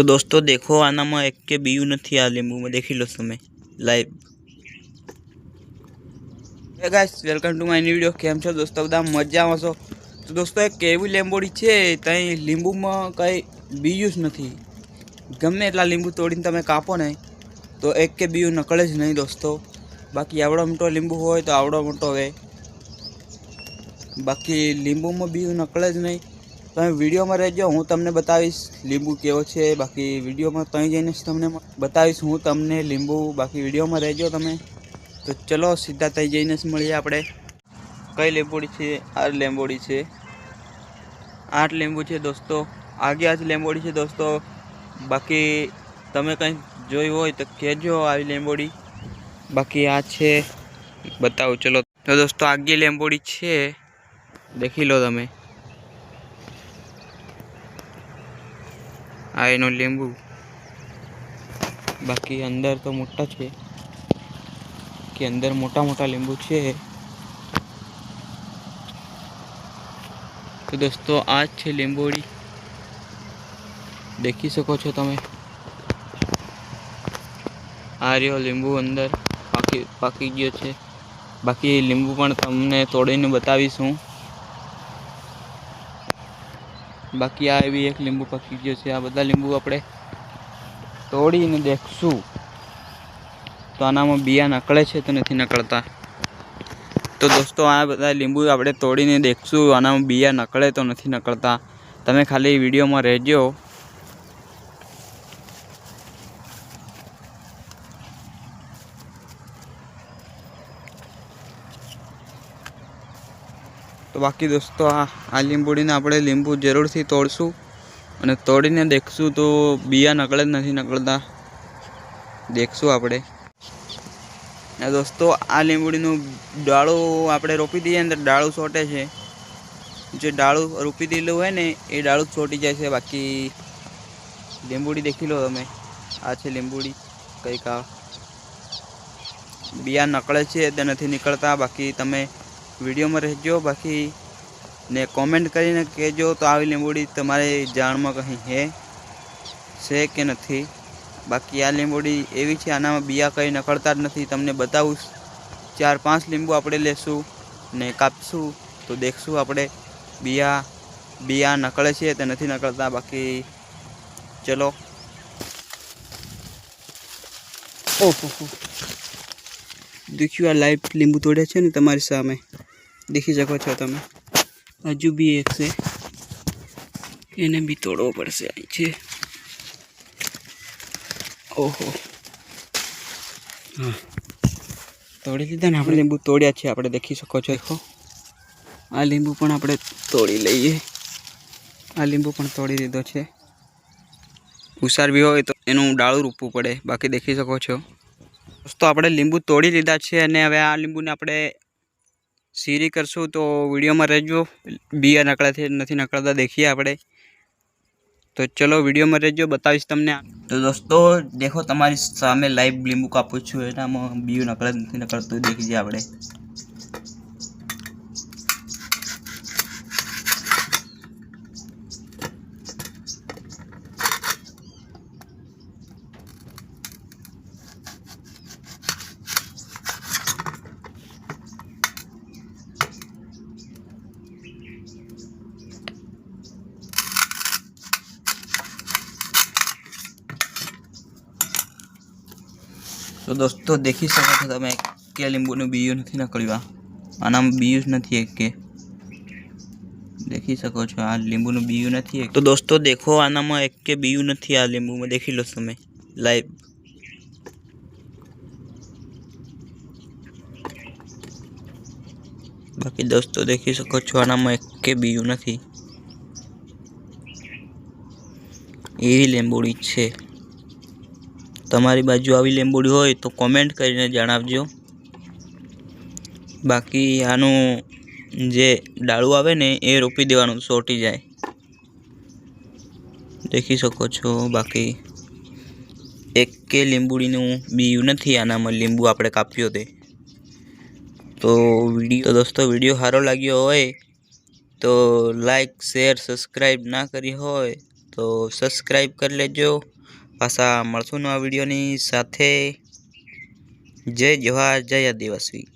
તો દોસ્તો દેખો આનામાં એક કે બીયું નથી આ લીંબુમાં દેખી લો તમે. Live guys welcome to my video કેમ છો દોસ્તો? બધા મજામાં છો? તો દોસ્તો, એક એવી લીંબોડી છે? ત્યાં લીંબુમાં કંઈ બીયું જ નથી. ગમે એટલા લીંબુ તોડીને તમે કાપો ને, તો એક કે બીયું નકળે જ નહીં દોસ્તો. બાકી આવડો મોટો લીંબુ હોય તો આવડો મોટો હોય બાકી લીંબુમાં બીયું નકળે જ નહીં. તમે વિડીયોમાં રહેજો, હું તમને બતાવીશ લીંબુ કેવો છે, બાકી વિડીયોમાં ત્યાં જઈને તમને બતાવીશ, હું તમને લીંબુ, બાકી વિડીયોમાં રહેજો તમે. તો ચલો સીધા ત્યાં જઈને જ મળીએ આપણે. કઈ લીંબોડી છે? આ લીંબોડી છે. આઠ લીંબુ છે દોસ્તો. આગે આજ લીંબોડી છે દોસ્તો. બાકી તમે કંઈ જોઈ હોય તો કહેજો આવી લીંબોડી બાકી આ છે, બતાવું ચલો. તો દોસ્તો આગી લીંબોડી છે. દેખી લો તમે. આ એનો લીંબુ. બાકી અંદર તો મોટા છે. કે અંદર મોટા મોટા લીંબુ છે. તો દોસ્તો, આ જ છે લીંબોળી. દેખી શકો છો તમે? આ રહ્યો લીંબુ અંદર. પાકી પાકી ગયો છે. બાકી લીંબુ પણ તમને તોડીને બતાવીશ હું બાકી આ એવી એક લીંબુ પાકી ગયો છે. આ બધા લીંબુ આપણે તોડીને દેખશું. તો આનામાં બિયા નકળે છે તો નથી નકળતા. તો દોસ્તો, આ બધા લીંબુ આપણે તોડીને દેખશું. આનામાં બિયા નકળે તો નથી નકળતા. તમે ખાલી વિડીયોમાં રહેજો. બાકી દોસ્તો, આ આ લીંબુડીને આપણે લીંબુ જરૂરથી તોડશું અને તોડીને દેખશું તો બિયા નકળે જ નથી નકળતા. દેખશું આપણે. ને દોસ્તો, આ લીંબુડીનું ડાળું આપણે રોપી દઈએ ને તો ડાળું છોટે છે. જે ડાળું રોપી દીધેલું હોય ને, એ ડાળું જ છોટી જાય છે. બાકી લીંબુડી દેખી લો તમે. આ છે લીંબુડી, કંઈક આ. બિયા નકળે છે, તે નથી નીકળતા. બાકી તમે વિડીયોમાં રહેજો. બાકી ને કોમેન્ટ કરીને કહેજો તો આવી લીંબોડી તમારે જાણમાં કંઈ હે, છે કે નથી. બાકી આ લીંબોડી એવી છે, આનામાં બિયા કંઈ નકળતા જ નથી. તમને બતાવું ચાર પાંચ લીંબુ આપણે લેશું ને કાપશું તો દેખશું આપણે બિયા બિયા નકળે છે તે નથી નકળતા બાકી ચલો. ઓહો દેખ્યું આ લાઈવ લીંબુ તોડ્યા છે ને તમારી સામે. દેખી શકો છો તમે. હજુ બી એક છે. એને બી તોડવો પડશે અહીં છે. ઓહો. હા. તોડી લીધા ને આપણે લીંબુ તોડ્યા છે, આપણે દેખી શકો છો દેખો આ લીંબુ પણ આપણે તોડી લઈએ. આ લીંબુ પણ તોડી દીધો છે. હુસાર બી હોય તો એનું ડાળું રૂપવું પડે. બાકી દેખી શકો છો. દોસ્તો, આપણે લીંબુ તોડી લીધા છે અને હવે આ લીંબુને આપણે સીરી કરશું તો વિડીયોમાં રહેજો. બિયા નકળાથી નથી નકળતા, દેખીએ આપણે. તો ચલો વિડીયોમાં રહેજો, બતાવીશ તમને. તો દોસ્તો, દેખો, તમારી સામે લાઈવ લીંબુ કાપું છું. એનામાં બીયું નકળે નથી નકળતું, દેખીએ આપણે. તો દોસ્તો દેખી શકો છો તમે કે લીંબુનું બીયું નથી નકળ્યું આનામાં બીયું જ નથી એક. કે દેખી શકો છો આ લીંબુનું બીયું નથી એક. તો દોસ્તો દેખો આનામાં એક કે બીયું નથી આ લીંબુમાં. દેખી લો તમે. લાઈવ. બાકી દોસ્તો દેખી શકો છો આનામાં એક કે બીયું નથી. એવી લીંબોડી છે. તમારી બાજુ આવી લીંબોડી હોય તો કોમેન્ટ કરીને જણાવજો. બાકી આનું જે ડાળું આવે ને એ રોપી દેવાનું, સોટી જાય. દેખી શકો છો, બાકી એક કે લીંબુડીનું બીયું નથી, આનામાં લીંબુ આપણે કાપ્યો તે. તો વીડિયો દોસ્તો, વીડિયો સારો લાગ્યો હોય તો લાઈક શેર સબસ્ક્રાઈબ ના કરી હોય તો સબસ્ક્રાઈબ કરી લેજો. પાછા મળશું નવા વિડીયોની સાથે. જય જવાહર જય આદિવાસી.